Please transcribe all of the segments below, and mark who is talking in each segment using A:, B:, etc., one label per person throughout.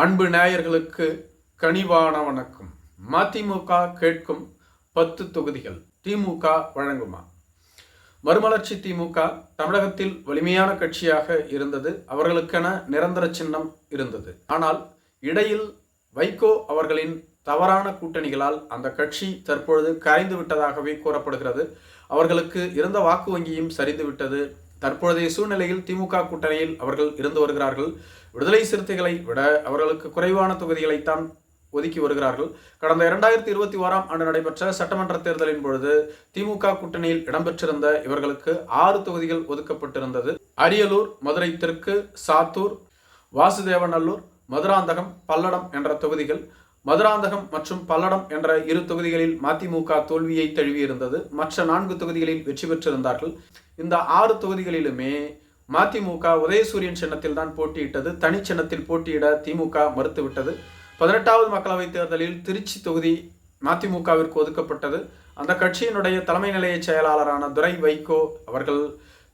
A: அன்பு நேயர்களுக்கு கனிவான வணக்கம். மதிமுக கேட்கும் பத்து தொகுதிகள் திமுக வழங்குமா? மறுமலர்ச்சி திமுக தமிழகத்தில் வலிமையான கட்சியாக இருந்தது. அவர்களுக்கென நிரந்தர சின்னம் இருந்தது. ஆனால் இடையில் வைகோ அவர்களின் தவறான கூட்டணிகளால் அந்த கட்சி தற்பொழுது கரைந்து விட்டதாகவே கூறப்படுகிறது. அவர்களுக்கு இருந்த வாக்கு வங்கியும் சரிந்து விட்டது. தற்பொழுதைய சூழ்நிலையில் திமுக கூட்டணியில் அவர்கள் இருந்து வருகிறார்கள். விடுதலை சிறுத்தைகளை விட அவர்களுக்கு குறைவான தொகுதிகளைத்தான் ஒதுக்கி வருகிறார்கள். கடந்த இரண்டாயிரத்தி இருபத்தி ஓராம் ஆண்டு நடைபெற்ற சட்டமன்ற தேர்தலின் பொழுது திமுக கூட்டணியில் இடம்பெற்றிருந்த இவர்களுக்கு ஆறு தொகுதிகள் ஒதுக்கப்பட்டிருந்தது. அரியலூர் மதுரை தெற்கு சாத்தூர் வாசுதேவநல்லூர் மதுராந்தகம் பல்லடம் என்ற தொகுதிகள் மதுராந்தகம் மற்றும் பல்லடம் என்ற இரு தொகுதிகளில் மதிமுக தோல்வியை தழுவியிருந்தது. மற்ற நான்கு தொகுதிகளில் வெற்றி பெற்றிருந்தார்கள். இந்த ஆறு தொகுதிகளிலுமே மதிமுக உதயசூரியன் சின்னத்தில் தான் போட்டியிட்டது தனி சின்னத்தில் போட்டியிட திமுக மறுத்துவிட்டது. பதினெட்டாவது மக்களவைத் தேர்தலில் திருச்சி தொகுதி மதிமுகவிற்கு ஒதுக்கப்பட்டது. அந்த கட்சியினுடைய தலைமை நிலைய செயலாளரான துரை வைகோ அவர்கள்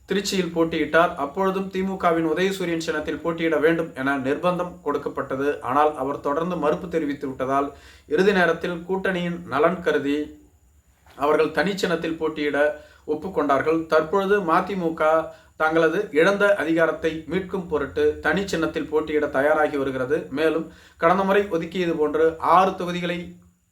A: திருச்சியில் போட்டியிட்டார். அப்பொழுதும் திமுகவின் உதயசூரியன் சின்னத்தில் போட்டியிட வேண்டும் என நிர்பந்தம் கொடுக்கப்பட்டது. ஆனால் அவர் தொடர்ந்து மறுப்பு தெரிவித்து விட்டதால் இறுதி நேரத்தில் கூட்டணியின் நலன் கருதி அவர்கள் தனி சின்னத்தில் போட்டியிட ஒப்புக்கொண்டார்கள். தற்பொழுது மதிமுக தங்களது இழந்த அதிகாரத்தை மீட்கும் பொருட்டு தனி சின்னத்தில் போட்டியிட தயாராகி வருகிறது. மேலும் கடந்த முறை ஒதுக்கியது போன்று ஆறு தொகுதிகளை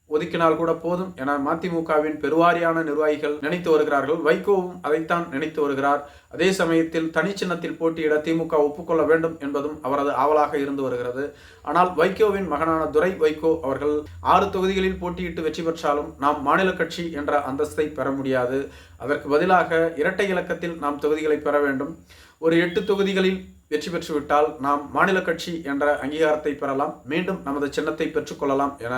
A: ஒதுக்கினால் கூட போதும் என மதிமுகவின் பெருவாரியான நிர்வாகிகள் நினைத்து வருகிறார்கள். வைகோவும் அதைத்தான் நினைத்து வருகிறார். அதே சமயத்தில் தனி சின்னத்தில் போட்டியிட திமுக ஒப்புக்கொள்ள வேண்டும் என்பதும் அவரது ஆவலாக இருந்து வருகிறது. ஆனால் வைகோவின் மகனான துரை வைகோ அவர்கள் ஆறு தொகுதிகளில் போட்டியிட்டு வெற்றி பெற்றாலும் நாம் மாநில கட்சி என்ற அந்தஸ்தை பெற முடியாது. அதற்கு பதிலாக இரட்டை இலக்கத்தில் நாம் தொகுதிகளை பெற வேண்டும். ஒரு எட்டு தொகுதிகளில் வெற்றி பெற்றுவிட்டால் நாம் மாநில கட்சி என்ற அங்கீகாரத்தை பெறலாம் மீண்டும் நமது சின்னத்தை பெற்றுக்கொள்ளலாம் என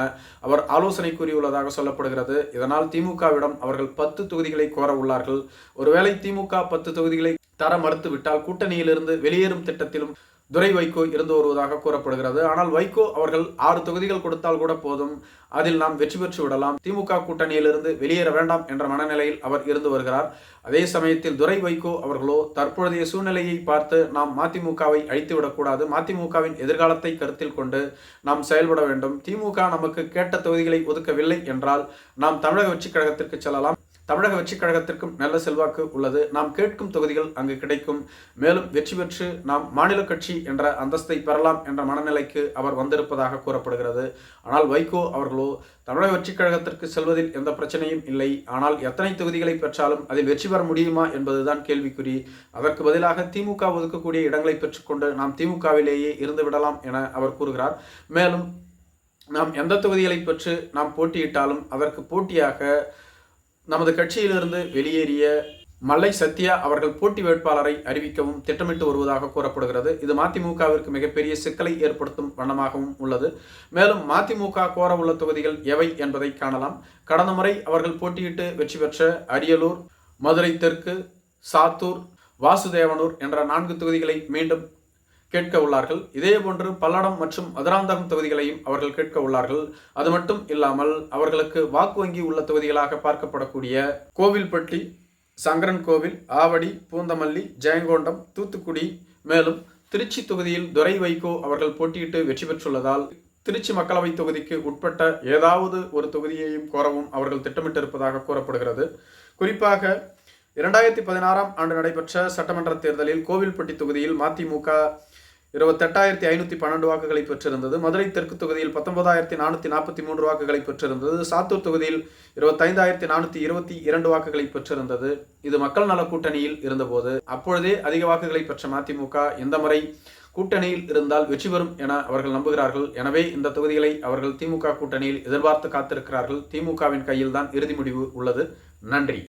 A: அவர் ஆலோசனை கூறியுள்ளதாக சொல்லப்படுகிறது. இதனால் திமுகவிடம் அவர்கள் பத்து தொகுதிகளை கோர உள்ளார்கள். ஒருவேளை திமுக பத்து தொகுதிகளை தர மறுத்துவிட்டால் கூட்டணியிலிருந்து வெளியேறும் திட்டத்திலும் துரை வைகோ இருந்து வருவதாக கூறப்படுகிறது. ஆனால் வைகோ அவர்கள் ஆறு தொகுதிகள் கொடுத்தால் கூட போதும். அதில் நாம் வெற்றி பெற்று விடலாம். திமுக கூட்டணியிலிருந்து வெளியேற வேண்டாம் என்ற மனநிலையில் அவர் இருந்து வருகிறார். அதே சமயத்தில் துரை வைகோ அவர்களோ தற்பொழுதைய சூழ்நிலையை பார்த்து நாம் மதிமுகவை அழித்து விடக்கூடாது. மதிமுகவின் எதிர்காலத்தை கருத்தில் கொண்டு நாம் செயல்பட வேண்டும். திமுக நமக்கு கேட்ட தொகுதிகளை ஒதுக்கவில்லை என்றால் நாம் தமிழக வெற்றி கழகத்திற்கு செல்லலாம். தமிழக வெற்றிக் கழகத்திற்கும் நல்ல செல்வாக்கு உள்ளது. நாம் கேட்கும் தொகுதிகள் அங்கு கிடைக்கும். மேலும் வெற்றி பெற்று நாம் மாநில கட்சி என்ற அந்தஸ்தை பெறலாம் என்ற மனநிலைக்கு அவர் வந்திருப்பதாக கூறப்படுகிறது. ஆனால் வைகோ அவர்களோ தமிழக வெற்றிக் கழகத்திற்கு செல்வதில் எந்த பிரச்சனையும் இல்லை. ஆனால் எத்தனை தொகுதிகளை பெற்றாலும் அதில் வெற்றி பெற முடியுமா? என்பதுதான் கேள்விக்குறி. அதற்கு பதிலாக திமுக ஒதுக்கக்கூடிய இடங்களை பெற்றுக்கொண்டு நாம் திமுகவிலேயே இருந்து விடலாம் என அவர் கூறுகிறார். மேலும் நாம் எந்த தொகுதிகளை பெற்று நாம் போட்டியிட்டாலும் அதற்கு போட்டியாக நமது கட்சியிலிருந்து வெளியேறிய மல்லை சத்யா அவர்கள் போட்டி வேட்பாளரை அறிவிக்கவும் திட்டமிட்டு வருவதாக கூறப்படுகிறது. இது மதிமுகவிற்கு மிகப்பெரிய சிக்கலை ஏற்படுத்தும் வண்ணமாகவும் உள்ளது. மேலும் மதிமுக கோர உள்ள தொகுதிகள் எவை என்பதை காணலாம். கடந்த முறை அவர்கள் போட்டியிட்டு வெற்றி பெற்ற அரியலூர் மதுரை தெற்கு சாத்தூர் வாசுதேவனூர் என்ற நான்கு தொகுதிகளை மீண்டும் கேட்க உள்ளார்கள். இதேபோன்று பல்லடம் மற்றும் மதுராந்தகம் தொகுதிகளையும் அவர்கள் கேட்க உள்ளார்கள். அது மட்டும் இல்லாமல் அவர்களுக்கு வாக்கு வங்கி உள்ள தொகுதிகளாக பார்க்கப்படக்கூடிய கோவில்பட்டி சங்கரன் கோவில் ஆவடி பூந்தமல்லி ஜெயங்கொண்டம் தூத்துக்குடி மேலும் திருச்சி தொகுதியில் துரை வைகோ அவர்கள் போட்டியிட்டு வெற்றி பெற்றுள்ளதால் திருச்சி மக்களவை தொகுதிக்கு உட்பட்ட ஏதாவது ஒரு தொகுதியையும் கோரவும் அவர்கள் திட்டமிட்டிருப்பதாக கூறப்படுகிறது. குறிப்பாக இரண்டாயிரத்தி பதினாறாம் ஆண்டு நடைபெற்ற சட்டமன்ற தேர்தலில் கோவில்பட்டி தொகுதியில் மதிமுக இருபத்தெட்டாயிரத்தி ஐநூற்றி பன்னெண்டு வாக்குகளை பெற்றிருந்தது. மதுரை தெற்கு தொகுதியில் பத்தொன்பதாயிரத்தி நானூற்றி நாற்பத்தி மூன்று வாக்குகளை பெற்றிருந்தது. சாத்தூர் தொகுதியில் இருபத்தைந்தாயிரத்தி நானூற்றி இருபத்தி இரண்டு வாக்குகளை பெற்றிருந்தது. இது மக்கள் நல கூட்டணியில் இருந்தபோது அப்பொழுதே அதிக வாக்குகளை பெற்ற மதிமுக இந்த முறை கூட்டணியில் இருந்தால் வெற்றி பெறும் என அவர்கள் நம்புகிறார்கள். எனவே இந்த தொகுதிகளை அவர்கள் திமுக கூட்டணியில் எதிர்பார்த்து காத்திருக்கிறார்கள். திமுகவின் கையில் தான் இறுதி முடிவு உள்ளது. நன்றி.